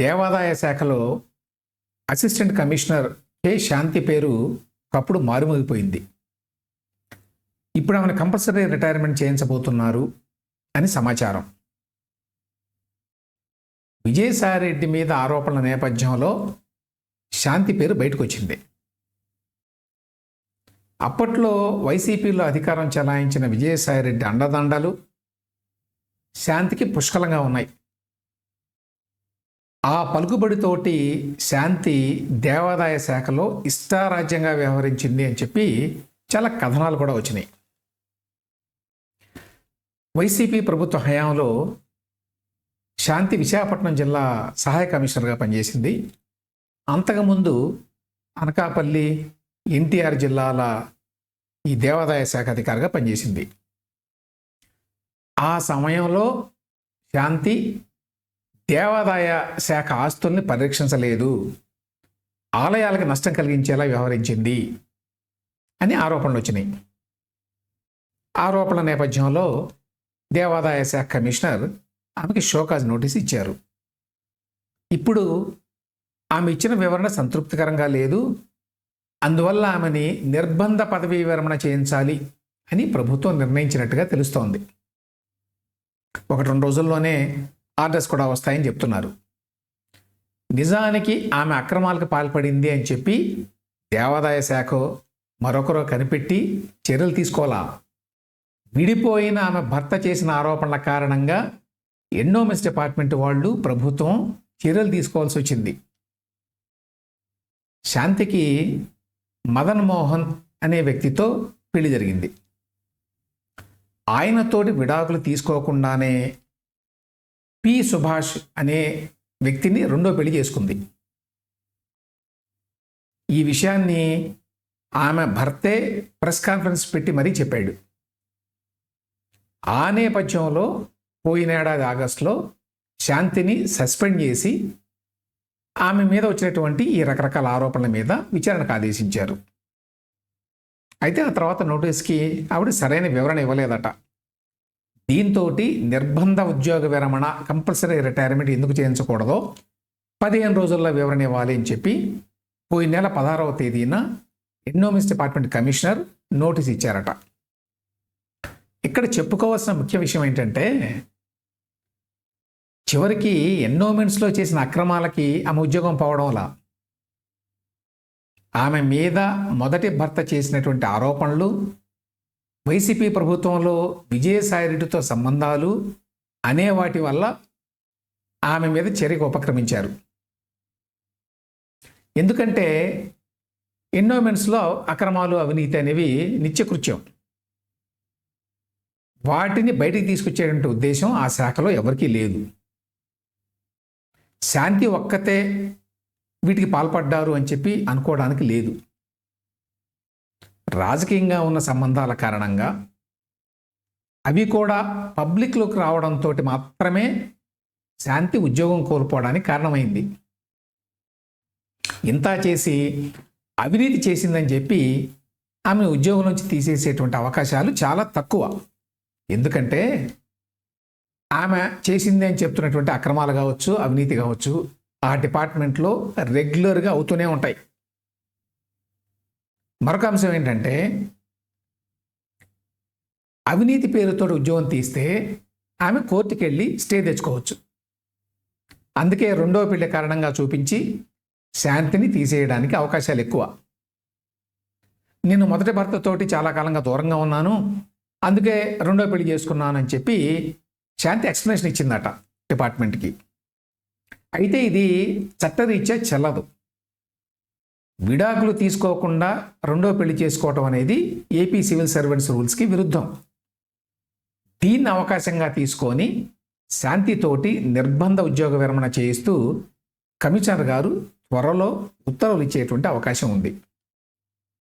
దేవాదాయ శాఖలో assistant commissioner K. శాంతి పేరు ఒకప్పుడు మారుమోగిపోయింది. ఇప్పుడు ఆమెను కంపల్సరీ రిటైర్మెంట్ చేయించబోతున్నారు అని సమాచారం. విజయసాయిరెడ్డి మీద ఆరోపణల నేపథ్యంలో శాంతి పేరు బయటకు వచ్చింది అప్పట్లో వైసీపీలో అధికారం చెలాయించిన విజయసాయిరెడ్డి అండదండలు శాంతికి పుష్కలంగా ఉన్నాయి. ఆ పలుకుబడితోటి శాంతి దేవాదాయ శాఖలో ఇష్టారాజ్యంగా వ్యవహరించింది అని చెప్పి చాలా కథనాలు కూడా వచ్చినాయి. వైసీపీ ప్రభుత్వ హయాంలో శాంతి విశాఖపట్నం జిల్లా సహాయ కమిషనర్గా పనిచేసింది. అంతకుముందు అనకాపల్లి ఎన్టీఆర్ జిల్లాల ఈ దేవాదాయ శాఖ అధికారిగా పనిచేసింది. ఆ సమయంలో శాంతి దేవాదాయ శాఖ ఆస్తుల్ని పరిరక్షించలేదు. ఆలయాలకు నష్టం కలిగించేలా వ్యవహరించింది అని ఆరోపణలు వచ్చినాయి. ఆరోపణల నేపథ్యంలో దేవాదాయ శాఖ కమిషనర్ ఆమెకి షోకాజ్ నోటీస్ ఇచ్చారు. ఇప్పుడు ఆమె ఇచ్చిన వివరణ సంతృప్తికరంగా లేదు. అందువల్ల ఆమెని నిర్బంధ పదవీ విరమణ చేయించాలి అని ప్రభుత్వం నిర్ణయించినట్టుగా తెలుస్తోంది. ఒకటి రెండు రోజుల్లోనే ఆర్డర్స్ కూడా వస్తాయని చెప్తున్నారు. నిజానికి ఆమె అక్రమాలకు పాల్పడింది అని చెప్పి దేవాదాయ శాఖ మరొకరు కనిపెట్టి చర్యలు తీసుకోవాలా? విడిపోయిన ఆమె భర్త చేసిన ఆరోపణల కారణంగా ఎండోమెంట్స్ డిపార్ట్మెంట్ వాళ్ళు ప్రభుత్వం చర్యలు తీసుకోవాల్సి వచ్చింది. శాంతికి మదన్ మోహన్ అనే వ్యక్తితో పెళ్ళి జరిగింది. ఆయనతోటి విడాకులు తీసుకోకుండానే పి సుభాష్ అనే వ్యక్తిని రెండో పెళ్ళి చేసుకుంది. ఈ విషయాన్ని ఆమె భర్తే ప్రెస్ కాన్ఫరెన్స్ పెట్టి మరీ చెప్పాడు. ఆ నేపథ్యంలో పోయినేడాది ఆగస్టులో శాంతిని సస్పెండ్ చేసి ఆమె మీద వచ్చినటువంటి ఈ రకరకాల ఆరోపణల మీద విచారణకు ఆదేశించారు. అయితే ఆ తర్వాత నోటీస్కి ఆవిడ సరైన వివరణ ఇవ్వలేదట. దీంతో నిర్బంధ ఉద్యోగ విరమణ కంపల్సరీ రిటైర్మెంట్ ఎందుకు చేయించకూడదో పదిహేను రోజుల్లో వివరణ ఇవ్వాలి అని చెప్పి పోయిన నెల పదహారవ తేదీన ఎన్నోమిస్ డిపార్ట్మెంట్ కమిషనర్ నోటీస్ ఇచ్చారట. ఇక్కడ చెప్పుకోవాల్సిన ముఖ్య విషయం ఏంటంటే చివరికి ఎన్నోమెంట్స్లో చేసిన అక్రమాలకి ఆమె ఉద్యోగం పోవడంలా ఆమె మీద మొదటి భర్త చేసినటువంటి ఆరోపణలు వైసీపీ ప్రభుత్వంలో విజయసాయిరెడ్డితో సంబంధాలు అనే వాటి వల్ల ఆమె మీద చర్యకు ఉపక్రమించారు. ఎందుకంటే ఎన్నోమెంట్స్లో అక్రమాలు అవినీతి అనేవి నిత్యకృత్యం. వాటిని బయటికి తీసుకొచ్చేటువంటి ఉద్దేశం ఆ శాఖలో ఎవరికీ లేదు. శాంతి ఒక్కతే వీటికి పాల్పడ్డారు అని చెప్పి అనుకోవడానికి లేదు. రాజకీయంగా ఉన్న సంబంధాల కారణంగా అవి కూడా పబ్లిక్లోకి రావడంతో మాత్రమే శాంతి ఉద్యోగం కోల్పోవడానికి కారణమైంది. ఇంత చేసి అవినీతి చేసిందని చెప్పి ఆమె ఉద్యోగం నుంచి తీసేసేటువంటి అవకాశాలు చాలా తక్కువ. ఎందుకంటే ఆమె చేసింది అని చెప్తున్నటువంటి అక్రమాలు కావచ్చు అవినీతి కావచ్చు ఆ డిపార్ట్మెంట్లో రెగ్యులర్గా అవుతూనే ఉంటాయి. మరొక అంశం ఏంటంటే అవినీతి పేరుతో ఉద్యోగం తీస్తే ఆమె కోర్టుకి వెళ్ళి స్టే తెచ్చుకోవచ్చు. అందుకే రెండవ పెళ్ళి కారణంగా చూపించి శాంతిని తీసేయడానికి అవకాశాలు ఎక్కువ. నేను మొదటి భర్తతోటి చాలా కాలంగా దూరంగా ఉన్నాను. అందుకే రెండో పెళ్ళి చేసుకున్నానని చెప్పి శాంతి ఎక్స్ప్లెనేషన్ ఇచ్చిందట డిపార్ట్మెంట్కి. అయితే ఇది చట్టరీత్యా చెల్లదు. విడాకులు తీసుకోకుండా రెండో పెళ్ళి చేసుకోవటం అనేది ఏపీ సివిల్ సర్వెంట్స్ రూల్స్కి విరుద్ధం. దీన్ని అవకాశంగా తీసుకొని శాంతితోటి నిర్బంధ ఉద్యోగ విరమణ చేయిస్తూ కమిషనర్ గారు త్వరలో ఉత్తర్వులు ఇచ్చేటువంటి అవకాశం ఉంది.